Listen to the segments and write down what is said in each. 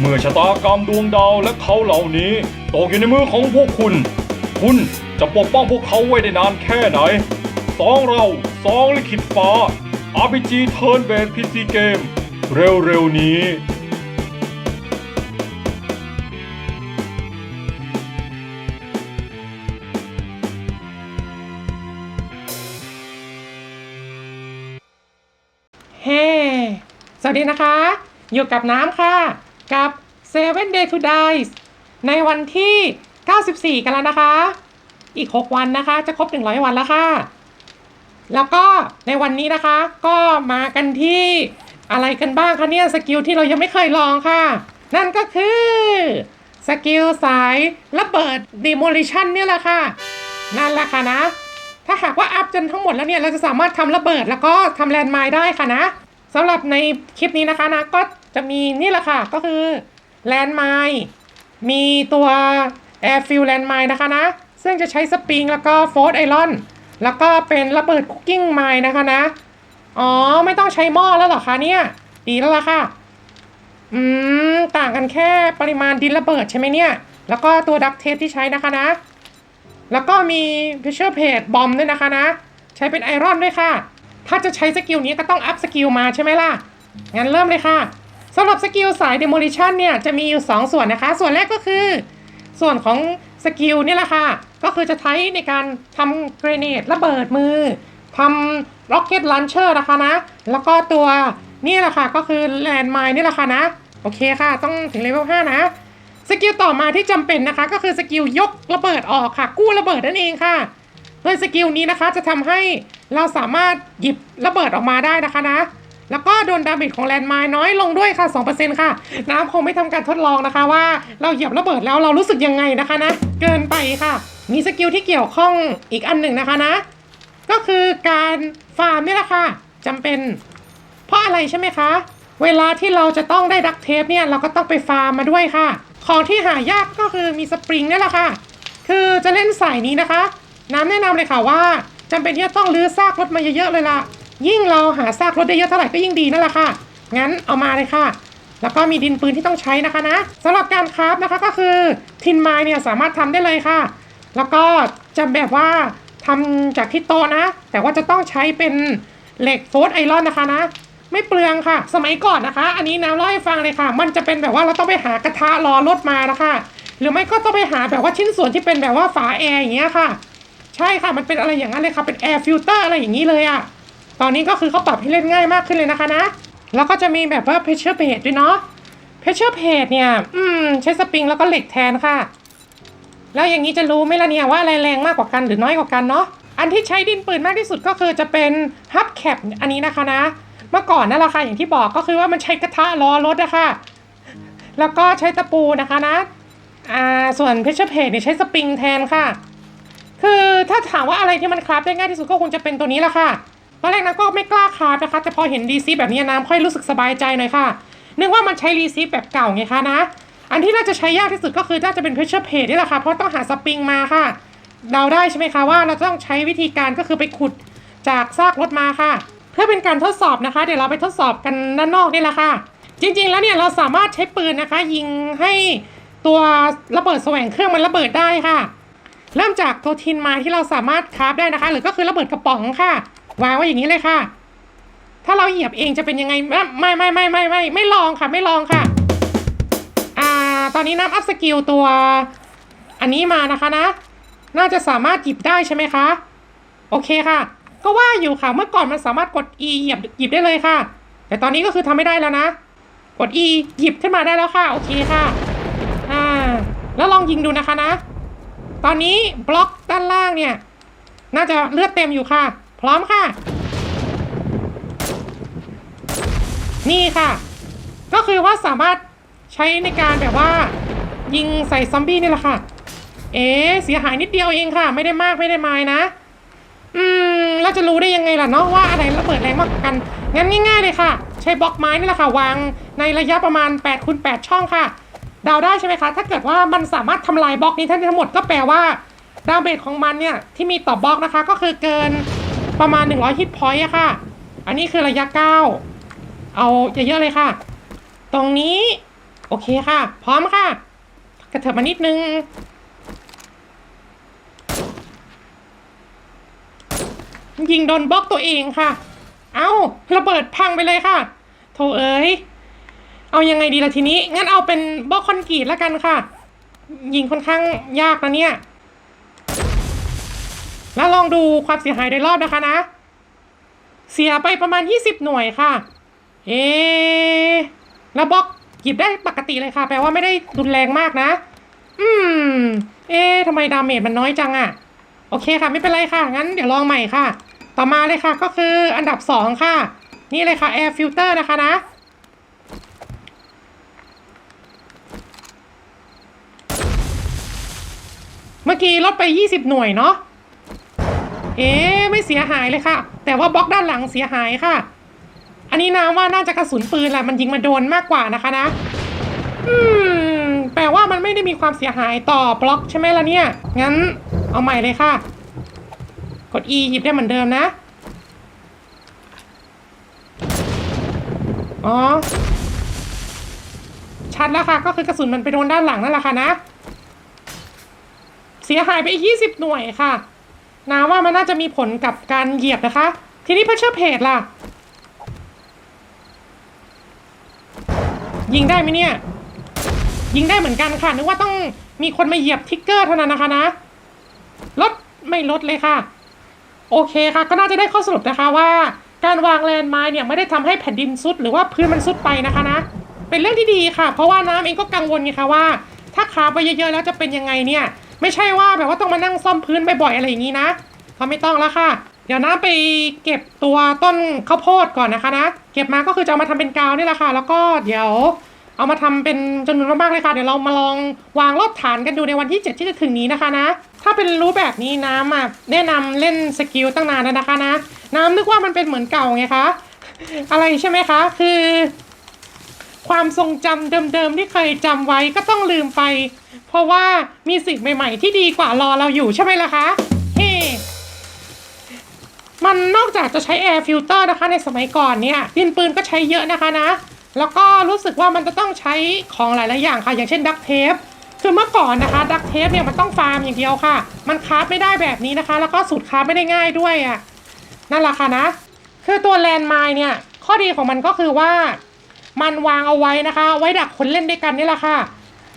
เมื่อชะตากรรมดวงดาวและเขาเหล่านี้ตกอยู่ในมือของพวกคุณ คุณจะปกป้องพวกเขาไว้ได้นานแค่ไหนสองเราสองลิขิตฟ้า RPG Turn Based PC Game เร็วๆนี้เฮ้สวัสดีนะคะ อยู่กับน้ำค่ะ กับ Seven Day to Die ในวันที่ 94 กันแล้วนะคะ อีก 6 วันนะคะ จะครบ 100 วันแล้วค่ะ แล้วก็ในวันนี้นะคะ ก็มากันที่อะไรกันบ้างคะเนี่ยสกิลที่เรายังไม่เคยลองค่ะ นั่นก็คือสกิลสายระเบิด Demolition เนี่ยแหละค่ะ นั่นแหละค่ะนะ ถ้าหากว่าอัพจนทั้งหมดแล้วเนี่ย เราจะสามารถทำระเบิดแล้วก็ทำแลนด์ไมล์ได้ค่ะนะสำหรับในคลิปนี้นะคะนะก็ จะมีนี่แหละค่ะ ก็คือแลนด์ไมล์มีตัว Air f i e l Land Mine นะคะนะ ซึ่งจะใช้สปริงแล้วก็โฟร์ไอรอน แล้วก็เป็นระเบิดคุกกิ้งไมล์นะคะนะ อ๋อ ไม่ต้องใช้หม้อแล้วหรอคะเนี่ย ดีแล้วล่ะค่ะ อืม ต่างกันแค่ปริมาณดินระเบิดใช่ไหมเนี่ย แล้วก็ตัวดักเทปที่ใช้นะคะนะ แล้วก็มี Pressure Plate บอมด้วยนะคะนะ ใช้เป็นไอรอนด้วยค่ะ ถ้าจะใช้สกิลนี้ก็ต้องอัพสกิลมาใช่ไหมล่ะ งั้นเริ่มเลยค่ะ สำหรับสกิลสาย Demolition เนี่ยจะมีอยู่ 2 ส่วนนะคะ ส่วนแรกก็คือ ส่วนของสกิลนี่แหละค่ะ ก็คือจะใช้ในการทำเกรเนดระเบิดมือทำ Rocket Launcher นะคะนะ แล้วก็ตัวนี่แหละค่ะก็คือ Land Mine นี่แหละค่ะนะ โอเคค่ะ ต้องถึงเลเวล5นะ สกิลต่อมาที่จำเป็นนะคะ ก็คือสกิลยกระเบิดออกค่ะ กู้ระเบิดนั่นเองค่ะโดยสกิลนี้นะคะจะทำให้เราสามารถหยิบระเบิดออกมาได้นะคะนะ แล้วก็โดนดาเมจของแลนด์ไมน์น้อยลงด้วยค่ะ 2%ค่ะ น้ำคงไม่ทำการทดลองนะคะว่าเราเหยียบระเบิดแล้วเรารู้สึกยังไงนะคะนะ เกินไปค่ะ มีสกิลที่เกี่ยวข้องอีกอันหนึ่งนะคะนะ ก็คือการฟาร์มนี่แหละค่ะจำเป็น เพราะอะไรใช่ไหมคะ เวลาที่เราจะต้องได้ดักเทปเนี่ยเราก็ต้องไปฟาร์มมาด้วยค่ะ ของที่หายากก็คือมีสปริงนี่แหละค่ะ คือจะเล่นสายนี้นะคะ น้ำแนะนำเลยค่ะว่าจำเป็นที่จะต้องรื้อซากรถมาเยอะๆเลยล่ะ ยิ่งเราหาซากรถได้เยอะเท่าไหร่ก็ยิ่งดีนั่นแหละค่ะ งั้นเอามาเลยค่ะ แล้วก็มีดินปืนที่ต้องใช้นะคะนะสำหรับการคราฟนะคะก็คือทินไม้เนี่ยสามารถทำได้เลยค่ะ แล้วก็จะแบบว่าทำจากที่โตนะ แต่ว่าจะต้องใช้เป็นเหล็กโฟร์ไอรอนนะคะนะ ไม่เปลืองค่ะ สมัยก่อนนะคะ อันนี้น้ำเล่าให้ฟังเลยค่ะ มันจะเป็นแบบว่าเราต้องไปหากระทะรอรถมานะคะ หรือไม่ก็ต้องไปหาแบบว่าชิ้นส่วนที่เป็นแบบว่าฝาแอร์อย่างเงี้ยค่ะ ใช่ค่ะมันเป็นอะไรอย่างนั้นเลยค่ะเป็นแอร์ฟิลเตอร์อะไรอย่างนี้เลยอะ ตอนนี้ก็คือเขาปรับให้เล่นง่ายมากขึ้นเลยนะคะนะ แล้วก็จะมีแบบว่า pressure plate ด้วยเนาะ pressure plate เนี่ย อืม ใช้สปริงแล้วก็เหล็กแทนค่ะ แล้วอย่างนี้จะรู้ไหมล่ะเนี่ยว่าอะไรแรงมากกว่ากันหรือน้อยกว่ากันเนาะ อันที่ใช้ดินปืนมากที่สุดก็คือจะเป็นฮับแคปอันนี้นะคะนะ เมื่อก่อนนั่นแหละค่ะอย่างที่บอกก็คือว่ามันใช้กระทะล้อรถอะคะ แล้วก็ใช้ตะปูนะคะนะ อ่า ส่วน pressure plate เนี่ยใช้สปริงแทนค่ะ คือถ้าถามว่าอะไรที่มันคราฟได้ง่ายที่สุดก็คงจะเป็นตัวนี้ละค่ะ ตอนแรกนะก็ไม่กล้าคาฟนะคะ แต่พอเห็นรีซีฟแบบนี้น้ำค่อยรู้สึกสบายใจหน่อยค่ะนึกว่ามันใช้รีซีฟแบบเก่าไงคะนะ อันที่น่าจะใช้ยากที่สุดก็คือน่าจะเป็น pressure plate นี่แหละค่ะ เพราะต้องหาสปริงมาค่ะเดาได้ใช่ไหมคะว่าเราต้องใช้วิธีการก็คือไปขุดจากซากรถมาค่ะ เพื่อเป็นการทดสอบนะคะ เดี๋ยวเราไปทดสอบกันด้านนอกนี่แหละค่ะ จริง ๆ แล้วเนี่ยเราสามารถใช้ปืนนะคะ ยิงให้ตัวระเบิดแสวงเครื่องมันระเบิดได้ค่ะ เริ่มจากตัวทินมาที่เราสามารถคราฟได้นะคะ หรือก็คือระเบิดกระป๋องค่ะ วางไว้อย่างนี้เลยค่ะ ถ้าเราเหยียบเองจะเป็นยังไงไม่ไม่ไม่ไม่ไม่ไม่ลองค่ะ ไม่ลองค่ะ อ่า ตอนนี้น้ำอัพสกิลตัว อันนี้มานะคะนะ น่าจะสามารถหยิบได้ใช่ไหมคะ โอเคค่ะ ก็ว่าอยู่ค่ะ เมื่อก่อนมันสามารถกด E เหยียบหยิบได้เลยค่ะ แต่ตอนนี้ก็คือทำไม่ได้แล้วนะ กด E หยิบขึ้นมาได้แล้วค่ะ โอเคค่ะ อ่า แล้วลองยิงดูนะคะนะ ตอนนี้บล็อกด้านล่างเนี่ย น่าจะเลือดเต็มอยู่ค่ะ ร้อมค่ะ นี่ค่ะ ก็คือว่าสามารถใช้ในการแบบว่า ยิงใส่ซอมบี้นี่แหละค่ะ เอ๊เสียหายนิดเดียวเองค่ะ ไม่ได้มากไม่ได้มายนะ อืมเราจะรู้ได้ยังไงล่ะเนาะว่าอะไรระเบิดแรงมากกัน งั้นง่าย ๆ เลยค่ะ ใช้บล็อกไม้นี่แหละค่ะ วางในระยะประมาณ8คูณ8ช่องค่ะเดาได้ใช่ไหมคะ ถ้าเกิดว่ามันสามารถทำลายบล็อกนี้ทั้งหมดก็แปลว่าดาเมจของมันเนี่ยที่มีต่อบล็อกนะคะ ก็คือเกิน ประมาณ 100 ฮิตพอยต์อะค่ะ อันนี้คือระยะ 9 เอาเยอะๆเลยค่ะ ตรงนี้ โอเคค่ะ พร้อมค่ะ กระเถิบมานิดนึง ยิงโดนบล็อกตัวเองค่ะ เอ้าระเบิดพังไปเลยค่ะ โถเอ้ยเอายังไงดีล่ะทีนี้ งั้นเอาเป็นบล็อกคอนกรีตแล้วกันค่ะ ยิงค่อนข้างยากนะเนี่ย แล้วลองดูความเสียหายโดยรอบนะคะนะ เสียไปประมาณ 20 หน่วยค่ะ เอแล้วบล็อกหยิบได้ปกติเลยค่ะ แปลว่าไม่ได้รุนแรงมากนะ อืม เอ๊ทำไมดาเมจมันน้อยจังอะโอเคค่ะ ไม่เป็นไรค่ะ งั้นเดี๋ยวลองใหม่ค่ะ ต่อมาเลยค่ะ ก็คืออันดับ 2 ค่ะ นี่เลยค่ะ Air Filter นะคะนะเมื่อกี้ลดไป 20 หน่วยเนาะ เอ๊ไม่เสียหายเลยค่ะ แต่ว่าบล็อกด้านหลังเสียหายค่ะ อันนี้นะว่าน่าจะกระสุนปืนแหละมันยิงมาโดนมากกว่านะคะนะ อืม แปลว่ามันไม่ได้มีความเสียหายต่อบล็อกใช่ไหมล่ะเนี่ย งั้นเอาใหม่เลยค่ะ กด E หยิบได้เหมือนเดิมนะ อ๋อ ชัดแล้วค่ะ ก็คือกระสุนมันไปโดนด้านหลังนั่นแหละค่ะนะ เสียหายไปอีก20หน่วยค่ะ นาว่ามันน่าจะมีผลกับการเหยียบนะคะ ทีนี้พัชเชอร์เพจล่ะ ยิงได้ไหมเนี่ย ยิงได้เหมือนกันค่ะ นึกว่าต้องมีคนมาเหยียบทิกเกอร์เท่านั้นนะคะนะ ลดไม่ลดเลยค่ะ โอเคค่ะ ก็น่าจะได้ข้อสรุปนะคะว่า การวางแลนด์ไม้เนี่ยไม่ได้ทำให้แผ่นดินซุดหรือว่าพื้นมันซุดไปนะคะนะ เป็นเรื่องที่ดีค่ะ เพราะว่าน้ำเองก็กังวลไงคะว่า ถ้าขาไปเยอะๆแล้วจะเป็นยังไงเนี่ย ไม่ใช่ว่าแบบว่าต้องมานั่งซ่อมพื้นบ่อยๆอะไรอย่างนี้นะเขาไม่ต้องแล้วค่ะ เดี๋ยวน้าไปเก็บตัวต้นข้าวโพดก่อนนะคะนะเก็บมาก็คือจะเอามาทำเป็นกาวนี่แหละค่ะ แล้วก็เดี๋ยวเอามาทำเป็นจำนวนมากๆเลยค่ะ เดี๋ยวเรามาลองวางรอบฐานกันดูในวันที่ 7 ที่จะถึงนี้นะคะนะ ถ้าเป็นรู้แบบนี้น้ำอะแนะนำเล่นสกิลตั้งนานแล้วนะคะนะ น้ำนึกว่ามันเป็นเหมือนเก่าไงคะ อะไรใช่ไหมคะ คือ ความทรงจำเดิมๆที่เคยจำไว้ก็ต้องลืมไป ราะว่ามีสิ่งใหม่ ๆ ที่ดีกว่ารอเราอยู่ใช่ไหมล่ะคะเฮ้มันนอกจากจะใช้แอร์ฟิลเตอร์นะคะในสมัยก่อนเนี่ยดินปืนก็ใช้เยอะนะคะนะ แล้วก็รู้สึกว่ามันจะต้องใช้ของหลายๆอย่างค่ะ อย่างเช่นดักเทปคือเมื่อก่อนนะคะดักเทปเนี่ยมันต้องฟาร์มอย่างเดียวค่ะ มันคราฟไม่ได้แบบนี้นะคะ แล้วก็สูตรคราฟไม่ได้ง่ายด้วยอะ่ะนั่นแหละค่ะนะ คือตัวแลนด์ไมน์เนี่ยข้อดีของมันก็คือว่า มันวางเอาไว้นะคะ ไว้ดักคนเล่นด้วยกันนี่แหละค่ะ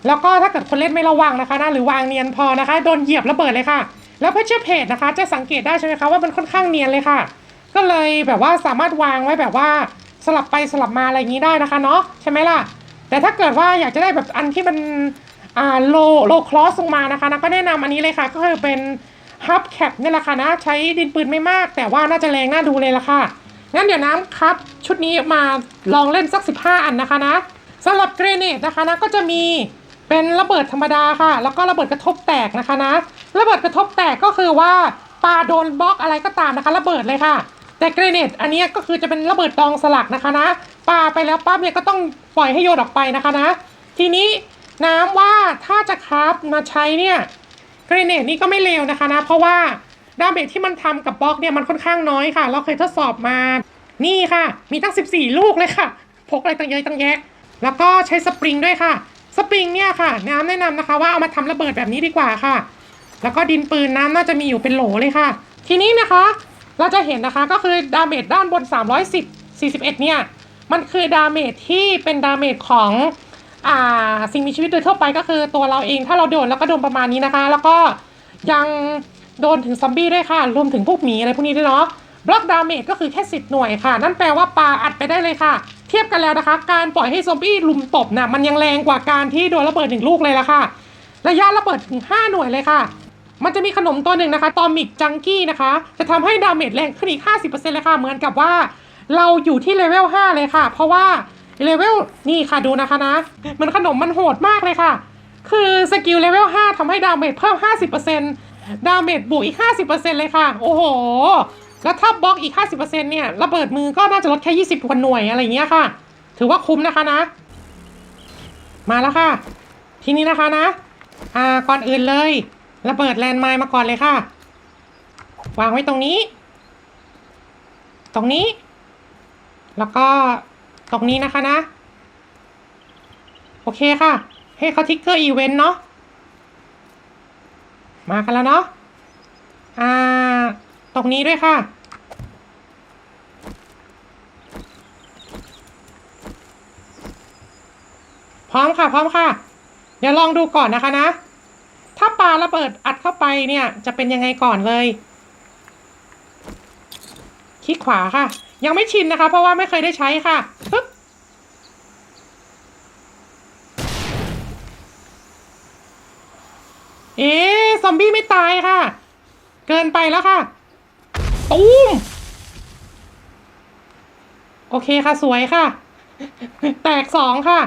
แล้วก็ถ้าเกิดคนเล่นไม่ระวังนะคะนะหรือวางเนียนพอนะคะ โดนเหยียบระเบิดเลยค่ะ แล้วเพชเชอร์เพจนะคะ จะสังเกตได้ใช่ไหมคะว่ามันค่อนข้างเนียนเลยค่ะ ก็เลยแบบว่าสามารถวางไว้แบบว่าสลับไปสลับมาอะไรอย่างนี้ได้นะคะเนาะใช่ไหมล่ะ แต่ถ้าเกิดว่าอยากจะได้แบบอันที่มันอ่าโลโลคลอสลงมานะคะนะก็แนะนำอันนี้เลยค่ะ ก็คือเป็นฮับแคปนี่แหละค่ะนะใช้ดินปืนไม่มาก แต่ว่าน่าจะแรงน่าดูเลยละค่ะงั้นเดี๋ยวน้ำครับ ชุดนี้มาลองเล่นสัก 15 อันนะคะนะสำหรับเกรเนตนะคะนะก็จะมี เป็นระเบิดธรรมดาค่ะ แล้วก็ระเบิดกระทบแตกนะคะนะ ระเบิดกระทบแตกก็คือว่าปาโดนบล็อกอะไรก็ตามนะคะ ระเบิดเลยค่ะ แต่เกรเนตอันนี้ก็คือจะเป็นระเบิดดองสลักนะคะนะปาไปแล้วปั๊บเนี่ยก็ต้องปล่อยให้โยนออกไปนะคะนะ ทีนี้น้ำว่าถ้าจะคราฟมาใช้เนี่ยเกรเนตนี่ก็ไม่เลวนะคะนะ เพราะว่าดาเมจที่มันทำกับบล็อกเนี่ยมันค่อนข้างน้อยค่ะ เราเคยทดสอบมา นี่ค่ะ มีตั้ง 14 ลูกเลยค่ะ พกอะไรตั้งเยอะตั้งแยะ แล้วก็ใช้สปริงด้วยค่ะ สปริงเนี่ยค่ะ น้ำแนะนำนะคะ ว่าเอามาทำระเบิดแบบนี้ดีกว่าค่ะ แล้วก็ดินปืนน้ำน่าจะมีอยู่เป็นโหลเลยค่ะ ทีนี้นะคะ เราจะเห็นนะคะก็คือดาเมจด้านบน 310 41 เนี่ย มันคือดาเมจที่เป็นดาเมจของอ่าสิ่งมีชีวิตโดยทั่วไปก็คือตัวเราเองถ้าเราโดนแล้วก็โดนประมาณนี้นะคะ แล้วก็ยังโดนถึงซอมบี้ด้วยค่ะ รวมถึงพวกหมีอะไรพวกนี้ด้วยเนาะ บล็อกดาเมจก็คือแค่ 10 หน่วยค่ะ นั่นแปลว่าปาอัดไปได้เลยค่ะ เทียบกันแล้วนะคะ การปล่อยให้ซอมบี้ลุมตบน่ะมันยังแรงกว่าการที่โดนระเบิดหนึ่งลูกเลยละค่ะ ระยะระเบิดถึง 5 หน่วยเลยค่ะ มันจะมีขนมตัวหนึ่งนะคะ ตอมิกจังกี้นะคะ จะทำให้ดาเมจแรงขึ้นอีก 50%เลยค่ะ เหมือนกับว่า เราอยู่ที่เลเวล 5 เลยค่ะ เพราะว่าเลเวลนี่ค่ะดูนะคะนะ มันขนมมันโหดมากเลยค่ะ คือสกิลเลเวล 5ทำให้ดาเมจเพิ่ม 50%ดาเมจบวกอีก 50%เลยค่ะ โอ้โห แล้วถ้าบล็อกอีก 50%เนี่ยระเบิดมือก็น่าจะลดแค่ 20กว่าหน่วยอะไรอย่างเงี้ยค่ะ ถือว่าคุ้มนะคะนะ มาแล้วค่ะ ทีนี้นะคะนะ อ่าก่อนอื่นเลย ระเบิดแลนด์ไมน์มาก่อนเลยค่ะ วางไว้ตรงนี้ ตรงนี้ แล้วก็ตรงนี้นะคะนะ โอเคค่ะ ให้เขาทิกเกอร์อีเวนต์เนาะมากันแล้วเนาะ อ่า ตรงนี้ด้วยค่ะ ร้อมค่ะ พร้อมค่ะ เดี๋ยวลองดูก่อนนะคะนะ ถ้าปลาระเบิดอัดเข้าไปเนี่ย จะเป็นยังไงก่อนเลย คลิกขวาค่ะ ยังไม่ชินนะคะ เพราะว่าไม่เคยได้ใช้ค่ะปึ๊บเอ๊ซอมบี้ไม่ตายค่ะ เกินไปแล้วค่ะตูมโอเคค่ะ สวยค่ะ แตกสองค่ะ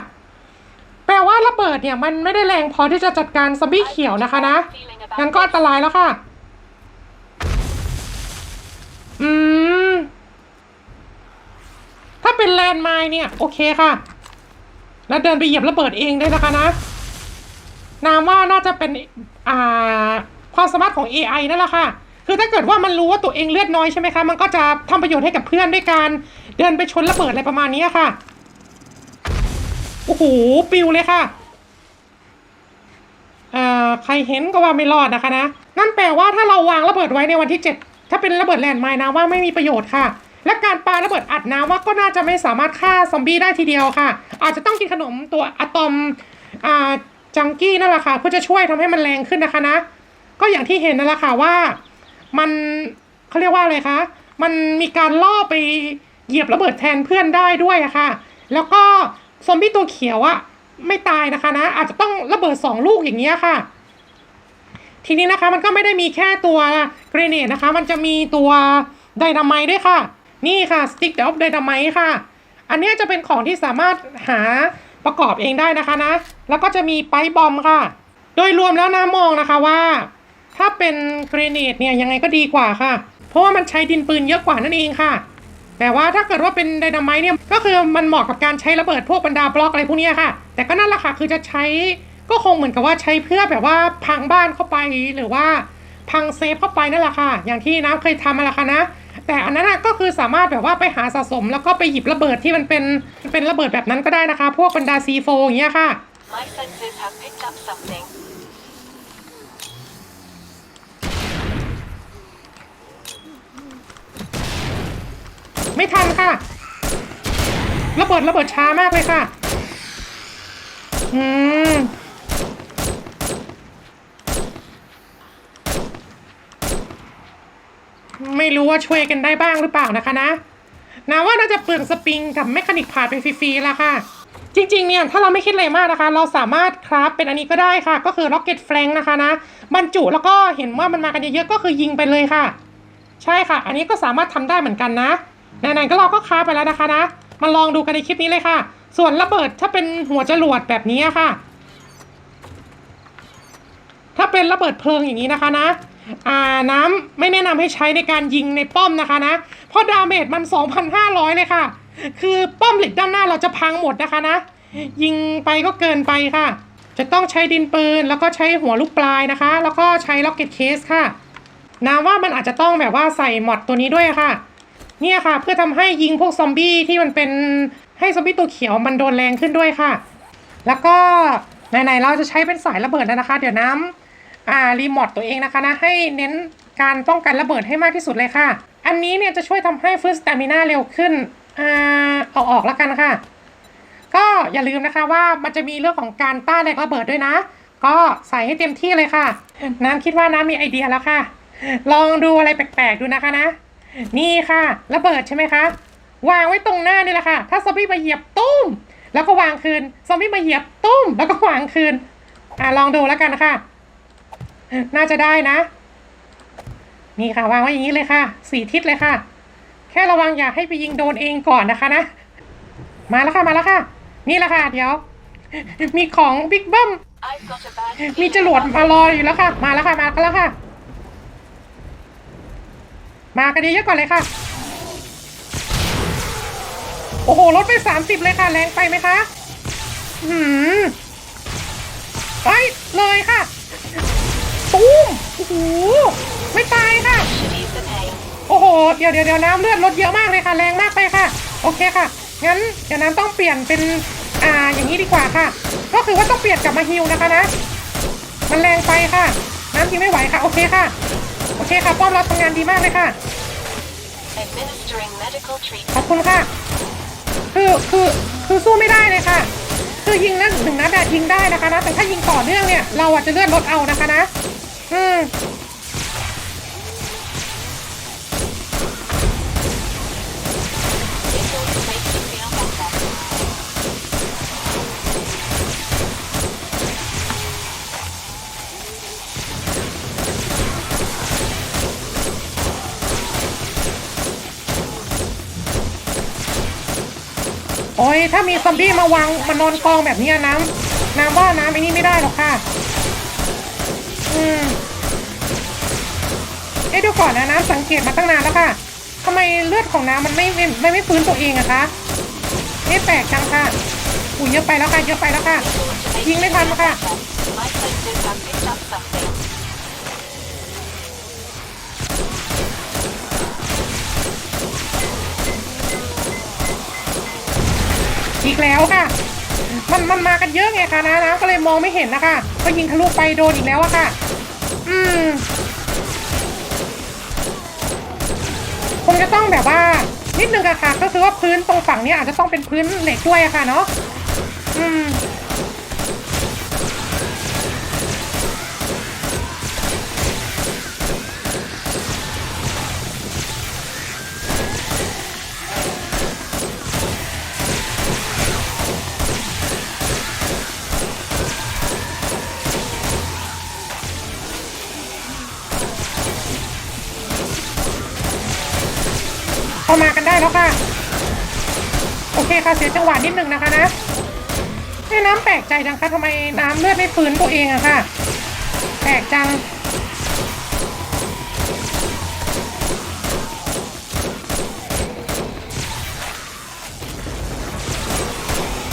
แปลว่าระเบิดเนี่ยมันไม่ได้แรงพอที่จะจัดการซอมบี้เขียวนะคะนะ งั้นก็อันตรายแล้วค่ะ อืม ถ้าเป็นแลนด์ไมน์เนี่ย โอเคค่ะ แล้วเดินไปเหยียบระเบิดเองได้นะคะนะ นามว่าน่าจะเป็น อ่า ความสามารถของ AI นั่นแหละค่ะ คือถ้าเกิดว่ามันรู้ว่าตัวเองเลือดน้อยใช่ไหมคะ มันก็จะทำประโยชน์ให้กับเพื่อนด้วยการเดินไปชนระเบิดอะไรประมาณนี้ค่ะ อ้โหปิวเลยค่ะเอ่อใครเห็นก็ว่าไม่รอดนะคะนะ นั่นแปลว่าถ้าเราวางระเบิดไว้ในวันที่ 7 ถ้าเป็นระเบิดแลนด์ไมน์นะว่าไม่มีประโยชน์ค่ะ และการปาระเบิดอัดนะว่าก็น่าจะไม่สามารถฆ่าซอมบี้ได้ทีเดียวค่ะ อาจจะต้องกินขนมตัวอะตอมอ่าจังกี้นั่นแหละค่ะ เพื่อจะช่วยทำให้มันแรงขึ้นนะคะนะ ก็อย่างที่เห็นนั่นแหละค่ะว่า มันเขาเรียกว่าอะไรคะ มันมีการล่อไปเหยียบระเบิดแทนเพื่อนได้ด้วยอะค่ะ แล้วก็ ซอมบี้ตัวเขียวอะไม่ตายนะคะนะ อาจจะต้องระเบิดสองลูกอย่างเงี้ยค่ะ ทีนี้นะคะมันก็ไม่ได้มีแค่ตัวเกรเนดนะคะ มันจะมีตัวไดนาไมด้วยค่ะ นี่ค่ะสติ๊กเดอฟไดนาไมค่ะ อันนี้จะเป็นของที่สามารถหาประกอบเองได้นะคะนะ แล้วก็จะมีไปบอมค่ะ โดยรวมแล้วนะมองนะคะว่า ถ้าเป็นเกรเนดเนี่ยยังไงก็ดีกว่าค่ะ เพราะว่ามันใช้ดินปืนเยอะกว่านั่นเองค่ะ แต่ว่าถ้าเกิดว่าเป็นไดนาไมต์เนี่ยก็คือมันเหมาะกับการใช้ระเบิดพวกบรรดาบล็อกอะไรพวกนี้ค่ะ แต่ก็นั่นแหละค่ะคือจะใช้ก็คงเหมือนกับว่าใช้เพื่อแบบว่าพังบ้านเข้าไปหรือว่าพังเซฟเข้าไปนั่นแหละค่ะ อย่างที่น้ำเคยทำมาแล้วค่ะนะ แต่อันนั้นก็คือสามารถแบบว่าไปหาสะสม แล้วก็ไปหยิบระเบิดที่มันเป็นเป็นระเบิดแบบนั้นก็ได้นะคะ พวกบรรดาซีโฟอย่างเงี้ยค่ะ ไม่ทันค่ะ ระเบิดระเบิดช้ามากเลยค่ะ อืมไม่รู้ว่าช่วยกันได้บ้างหรือเปล่านะคะนะนาว่าน่าจะเปลืองสปริงกับแมคานิกผ่านไปฟรีๆแล้วค่ะ จริงๆเนี่ยถ้าเราไม่คิดอะไรมากนะคะ เราสามารถคราฟเป็นอันนี้ก็ได้ค่ะ ก็คือ Rocket Flank นะคะนะบรรจุแล้วก็เห็นว่ามันมากันเยอะๆก็คือยิงไปเลยค่ะ ใช่ค่ะ อันนี้ก็สามารถทำได้เหมือนกันนะ ไหนๆก็เราก็คราไปแล้วนะคะนะ มาลองดูกันในคลิปนี้เลยค่ะ ส่วนระเบิดถ้าเป็นหัวจรวดแบบนี้ค่ะ ถ้าเป็นระเบิดเพลิงอย่างนี้นะคะนะอ่าน้ำไม่แนะนำให้ใช้ในการยิงในป้อมนะคะนะ เพราะดาเมจมัน 2,500 เลยค่ะ คือป้อมเหล็กด้านหน้าเราจะพังหมดนะคะนะ ยิงไปก็เกินไปค่ะ จะต้องใช้ดินปืน แล้วก็ใช้หัวลูกปลายนะคะ แล้วก็ใช้ล็อกเก็ตเคสค่ะน้ำว่ามันอาจจะต้องแบบว่าใส่หมอดตัวนี้ด้วยค่ะ เนี่ยค่ะ เพื่อทำให้ยิงพวกซอมบี้ที่มันเป็นให้ซอมบี้ตัวเขียวมันโดนแรงขึ้นด้วยค่ะ แล้วก็ไหนๆเราจะใช้เป็นสายระเบิดแล้วนะคะ เดี๋ยวน้ำอ่ารีโมทตัวเองนะคะนะให้เน้นการป้องกันระเบิดให้มากที่สุดเลยค่ะ อันนี้เนี่ยจะช่วยทำให้ฟื้นสตามิน่าเร็วขึ้นอ่าเอาออกแล้วกันค่ะ ก็อย่าลืมนะคะว่ามันจะมีเรื่องของการต้านแรงระเบิดด้วยนะ ก็ใส่ให้เต็มที่เลยค่ะ น้ำคิดว่าน้ำมีไอเดียแล้วค่ะ ลองดูอะไรแปลกๆดูนะคะนะ นี่ค่ะระเบิดใช่ไหมคะ วางไว้ตรงหน้านี่แหละค่ะ ถ้าซอมบี้มาเหยียบตุ้ม แล้วก็วางคืน ซอมบี้มาเหยียบตุ้ม แล้วก็วางคืน อะลองดูแล้วกันค่ะ น่าจะได้นะ นี่ค่ะ วางไว้อย่างนี้เลยค่ะ สี่ทิศเลยค่ะ แค่ระวังอย่าให้ไปยิงโดนเองก่อนนะคะนะ มาแล้วค่ะ มาแล้วค่ะ นี่แหละค่ะ เดี๋ยว มีของบิ๊กเบิ้ม I've got a bad มี feeling จรวด about มารออยู่แล้วค่ะ มาแล้วค่ะ มากันแล้วค่ะ มากันเยอะๆก่อนเลยค่ะ โอ้โหลดไปสามสิบเลยค่ะ แรงไปไหมคะหืมไปเลยค่ะตูมโอ้โหไม่ตายค่ะ โอ้โห เดี๋ยวเดี๋ยวเดี๋ยวน้ำเลือดลดเยอะมากเลยค่ะ แรงมากไปค่ะ โอเคค่ะ งั้นเดี๋ยวน้ำต้องเปลี่ยนเป็น อ่า อย่างนี้ดีกว่าค่ะ ก็คือว่าต้องเปลี่ยนกลับมาฮิวนะคะนะ มันแรงไปค่ะ น้ำฮิวไม่ไหวค่ะ โอเคค่ะ โอเคค่ะป้อมเราทำงานดีมากเลยค่ะ Administering medical ข treatment. อบคุณค่ะ คือคือคือสู้ไม่ได้เลยค่ะ คือยิงนั้นหนึ่งนัดอะยิงได้นะคะนะ แต่ถ้ายิงต่อเนื่องเนี่ย เราอาจจะเลือดลดเอานะคะนะ อืม ถ้ามีซอมบี้มาวางมานอนกองแบบนี้น้ำน้ำว่าน้ำไอ้นี่ไม่ได้หรอกค่ะ อืมเอ๊ะเดูก่อนนะน้ำสังเกตมาตั้งนานแล้วค่ะทำไมเลือดของน้ำมันไม่ไม่ไม่ไม่ฟื้นตัวเองอะคะเอ๊ะแปลกจังค่ะอุ้ยเยอะไปแล้วค่ะเยอะไปแล้วค่ะยิงไม่ทันค่ะ แล้วค่ะ มันมันมากันเยอะไงคะนะนะก็เลยมองไม่เห็นนะคะ ก็ยิงทะลุไปโดนอีกแล้วอะค่ะ อืมคงจะต้องแบบว่า นิดนึงอะค่ะ ก็คือว่าพื้นตรงฝั่งเนี้ยอาจจะต้องเป็นพื้นเหล็กด้วยอะค่ะเนาะอืม เคค่ะเสียจังหวะนิดนึงนะคะนะให้น้ำแปลกใจจังคะทำไมน้ำเลือดไม่ฟื้นตัวเองอะค่ะ แปลกจัง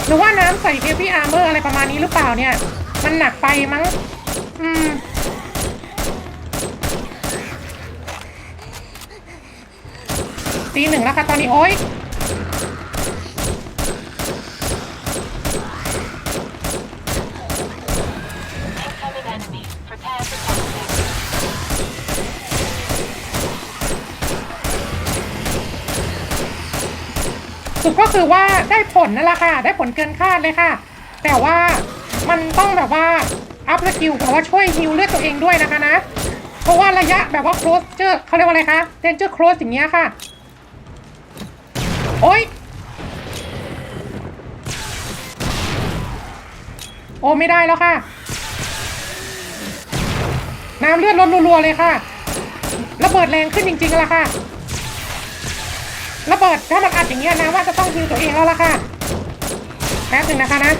หรือว่าน้ำใส่เทปปี้อาร์เมอร์อะไรประมาณนี้หรือเปล่าเนี่ย มันหนักไปมั้ง อืมตีหนึ่งแล้วค่ะตอนนี้ โอ๊ย สุดก็คือว่าได้ผลนั่นแหละค่ะ ได้ผลเกินคาดเลยค่ะ แต่ว่ามันต้องแบบว่าอัพสกิลแบบว่าช่วยฮิวเลือดตัวเองด้วยนะคะนะ เพราะว่าระยะแบบว่า close เจอเขาเรียกว่าอะไรคะ danger close อย่างเงี้ยค่ะ โอ๊ยโอ้ไม่ได้แล้วค่ะ น้ำเลือดลดรัวๆเลยค่ะระเบิดแรงขึ้นจริงๆแล้วค่ะ ระเบิดถ้ามันอัดอย่างเงี้ยนะว่าจะต้องยิงตัวเองแล้วล่ะค่ะแป๊บหนึ่งนะคะนะ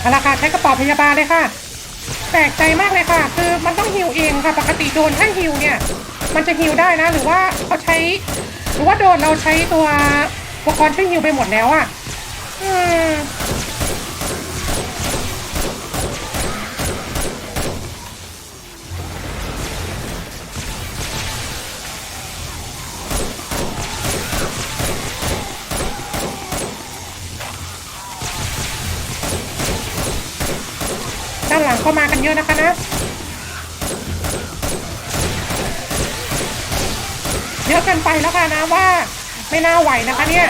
เอาละค่ะใช้กระเป๋าพยาบาลเลยค่ะแปลกใจมากเลยค่ะ คือมันต้องฮิวเองค่ะ ปกติโดนถ้าฮิวเนี่ย มันจะฮิวได้นะ หรือว่าเขาใช้ หรือว่าโดนเราใช้ตัวอุปกรณ์ช่วยฮิวไปหมดแล้วอะ่ะ อืม หลังก็มากันเยอะนะคะนะ เยอะเกินไปแล้วค่ะนะว่าไม่น่าไหวนะคะเนี่ย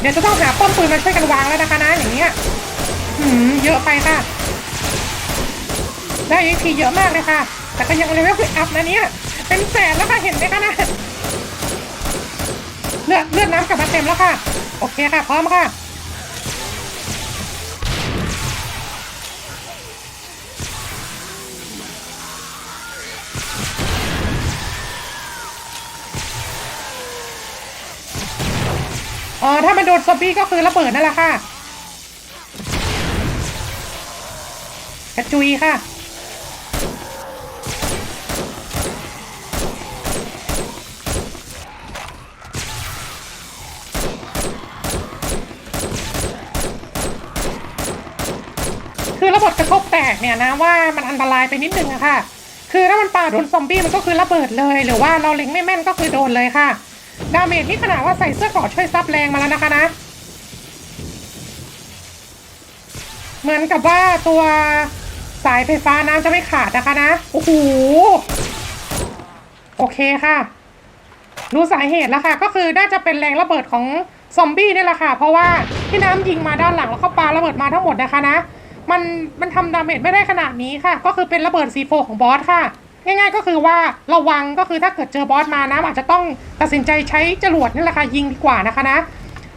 เดี๋ยวจะต้องหาป้อมปืนมาช่วยกันวางแล้วนะคะนะอย่างเงี้ยหืมเยอะไปค่ะ ได้ยีพีเยอะมากเลยค่ะ แต่ก็ยังเลเวลไม่อัพนะเนี่ย เป็นแสนแล้วค่ะ เห็นไหมคะนะเลือดเลือดน้ำกลับมาเต็มแล้วค่ะ โอเคค่ะ พร้อมค่ะอ๋อถ้ามันโดนซอมบี้ก็คือระเบิดนั่นแหละค่ะกระจุยค่ะ กระทบแตกเนี่ยนะว่ามันอันตรายไปนิดนึงอะค่ะ คือถ้ามันปาโดนซอมบี้มันก็คือระเบิดเลย หรือว่าเราเล็งไม่แม่นก็คือโดนเลยค่ะ ดาเมจนี่ขนาดว่าใส่เสื้อเกราะช่วยซับแรงมาแล้วนะคะนะ เหมือนกับว่าตัวสายไฟฟ้าน้ำจะไม่ขาดนะคะนะ โอ้โห โอเคค่ะ รู้สาเหตุแล้วค่ะ ก็คือน่าจะเป็นแรงระเบิดของซอมบี้นี่แหละค่ะ เพราะว่าที่น้ำยิงมาด้านหลังแล้วเขาปาระเบิดมาทั้งหมดนะคะนะ มันมันทำดาเมจไม่ได้ขนาดนี้ค่ะ ก็คือเป็นระเบิด C4 ของบอสค่ะ ง่ายๆก็คือว่าระวังก็คือถ้าเกิดเจอบอสมานะอาจจะต้องตัดสินใจใช้จรวดนี่แหละค่ะยิงดีกว่านะคะนะ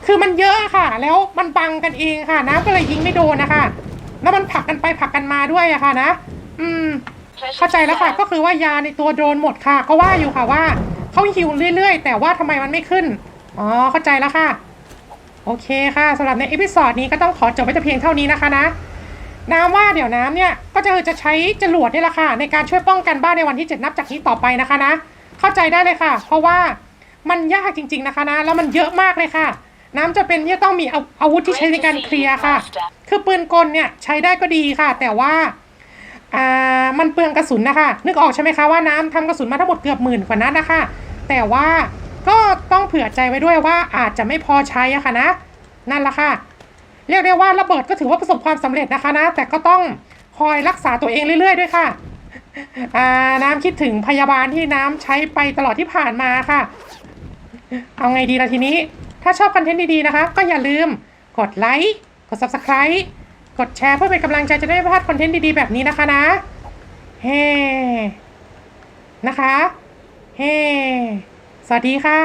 คือมันเยอะค่ะ แล้วมันบังกันเองค่ะน้ำก็เลยยิงไม่โดนนะคะแล้วมันผลักกันไปผลักกันมาด้วยอะค่ะนะ อืม เข้าใจแล้วค่ะ ก็คือว่ายาในตัวโดนหมดค่ะ ก็ว่าอยู่ค่ะว่าเขาหิวเรื่อยๆ แต่ว่าทำไมมันไม่ขึ้น อ๋อ เข้าใจแล้วค่ะ โอเคค่ะสำหรับในเอพิ o d ดนี้ก็ต้องขอจบไว้แต่เพียงเท่านี้นะคะนะ น้ำว่าเดี๋ยวน้ำเนี่ยก็จะจะใช้จรวดนี่แหละค่ะ ในการช่วยป้องกันบ้านในวันที่เจ็ดนับจากนี้ต่อไปนะคะนะ เข้าใจได้เลยค่ะ เพราะว่ามันยากจริง ๆนะคะนะ แล้วมันเยอะมากเลยค่ะ น้ำจะเป็นที่ต้องมีอาอาวุธที่ใช้ในการเคลียร์ค่ะ คือปืนกลเนี่ยใช้ได้ก็ดีค่ะ แต่ว่าอ่ามันเปลืองกระสุนนะคะ นึกออกใช่ไหมคะว่าน้ำทำกระสุนมาทั้งหมดเกือบหมื่นกว่านัดนะคะ แต่ว่าก็ต้องเผื่อใจไว้ด้วยว่าอาจจะไม่พอใช้อะค่ะนะ นั่นแหละค่ะ เรียกได้ว่าระเบิดก็ถือว่าประสบความสำเร็จนะคะนะ แต่ก็ต้องคอยรักษาตัวเองเรื่อย ๆ ด้วยค่ะอ่าน้ำคิดถึงพยาบาลที่น้ำใช้ไปตลอดที่ผ่านมาค่ะ เอาไงดีล่ะทีนี้ ถ้าชอบคอนเทนต์ดีๆนะคะ ก็อย่าลืมกดไลค์กด Subscribe กดแชร์เพื่อเป็นกำลังใจจะได้ไม่พลาดคอนเทนต์ดีๆแบบนี้นะคะนะ เฮ้ นะคะ เฮ้ สวัสดีค่ะ